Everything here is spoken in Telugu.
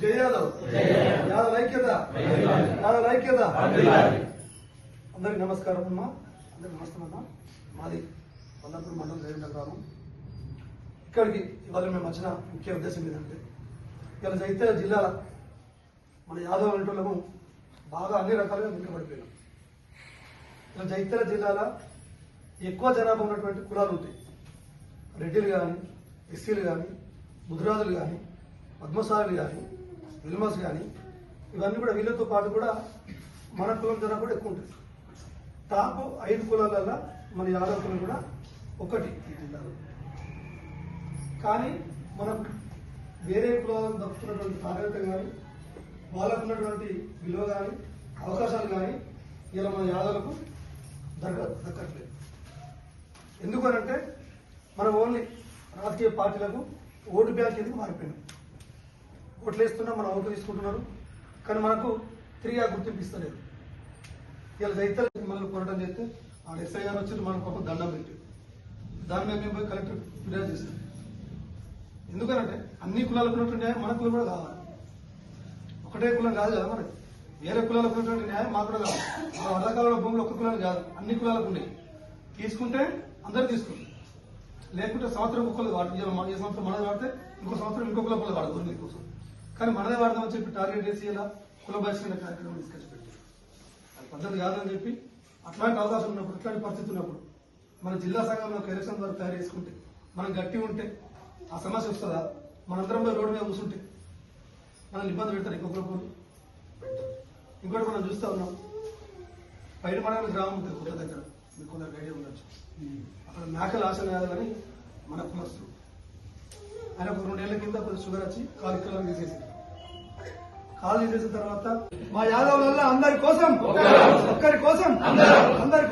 జయ యాదవ్. యాదవ్ ఐక్యత యాదవ్ ఐక్యత అందరికి నమస్కారం అమ్మా. అందరికి నమస్తే అమ్మా. మాది వల్లపూర్ మండలం రేవండ గ్రామం. ఇక్కడికి ఇవాళ మేము వచ్చిన ముఖ్య ఉద్దేశం ఏంటంటే ఇక్కడ జైత్యాల జిల్లాల మన యాదవ్ అంటున్నాము బాగా అన్ని రకాలుగా వెనుకబడిపోయినాం. ఇలా జైత్యాల జిల్లాల ఎక్కువ జనాభా ఉన్నటువంటి కులాలు ఉంటాయి. రెడ్డిలు కానీ ఎస్సీలు కానీ ముద్రాజులు కానీ పద్మశాలులు కానీ విల్మస్ కానీ ఇవన్నీ కూడా వీళ్ళతో పాటు కూడా మన కులం ద్వారా కూడా ఎక్కువ ఉంటుంది. టాప్ ఐదు కులాలల్లో మన యాదవ కులం కూడా ఒకటి. కానీ మనం వేరే కులాలను దక్కుతున్నటువంటి ప్రాధాన్యత కానీ వాళ్ళకు ఉన్నటువంటి విలువ కానీ అవకాశాలు కానీ ఇలా మన యాదవులకు దక్క దక్కట్లేదు. ఎందుకనంటే మనం ఓన్లీ రాజకీయ పార్టీలకు ఓటు బ్యాంక్ ఎందుకు మారిపోయినాం? ఓట్లు మనం ఓట్లు తీసుకుంటున్నారు. కానీ మనకు తిరిగి ఆ గుర్తింపు ఇస్తలేదు ఇలా రైతులు మనల్ని కొనడం చేస్తే ఆ ఎస్ఐ గారు వచ్చి మనకు ఒక దండం పెట్టి దాని మీద మేము పోయి కలెక్టర్ ఫిర్యాదు చేస్తాం. ఎందుకనంటే అన్ని కులాలకు ఉన్నటువంటి న్యాయం మన కులం కూడా కావాలి. ఒకటే కులం కాదు కదా మనకి వేరే కులాలకు ఉన్నటువంటి న్యాయం మాకు కూడా కావాలి. మన వర్షాకాలంలో భూములు ఒక్క కులాలు కాదు అన్ని కులాలకు ఉన్నాయి. తీసుకుంటే అందరు తీసుకుంటారు. లేకుంటే సంవత్సరం ఒక్కళ్ళు వాడు ఈ సంవత్సరం మనది వాడితే ఇంకో సంవత్సరం ఇంకో కుల వాడు గవర్నమెంట్ కోసం. కానీ మనదే వాడదామని చెప్పి టార్గెట్ చేసి ఇలా కుల బహిష్కరణ కార్యక్రమం తీసుకొచ్చి పెట్టి అది పద్ధతి కాదని చెప్పి అట్లాంటి అవకాశం ఉన్నప్పుడు అట్లాంటి పరిస్థితి ఉన్నప్పుడు మన జిల్లా సంఘంలో ఒక ఎలక్షన్ ద్వారా తయారు చేసుకుంటే మనం గట్టి ఉంటే ఆ సమస్య వస్తుందా? మనందరం పోయి రోడ్డు మీద కూర్చుంటే మనల్ని ఇబ్బంది పెడతారు ఇంకొక రోజు ఇంకోటి మనం చూస్తా ఉన్నాం. బయట పడగల గ్రామం ఉంటుంది కొత్త దగ్గర. మీకు కొందరు ఐడియా ఉండొచ్చు అక్కడ మేకల ఆశలు కాదు కానీ మన కులస్తులు. ఆయన ఒక రెండేళ్ళ కింద కొంచెం షుగర్ వచ్చి కాలు కిలో తీసేసి కాలు తీసేసిన తర్వాత మా యాదవులలో అందరి కోసం ఒక్కరి. కోసం అందరి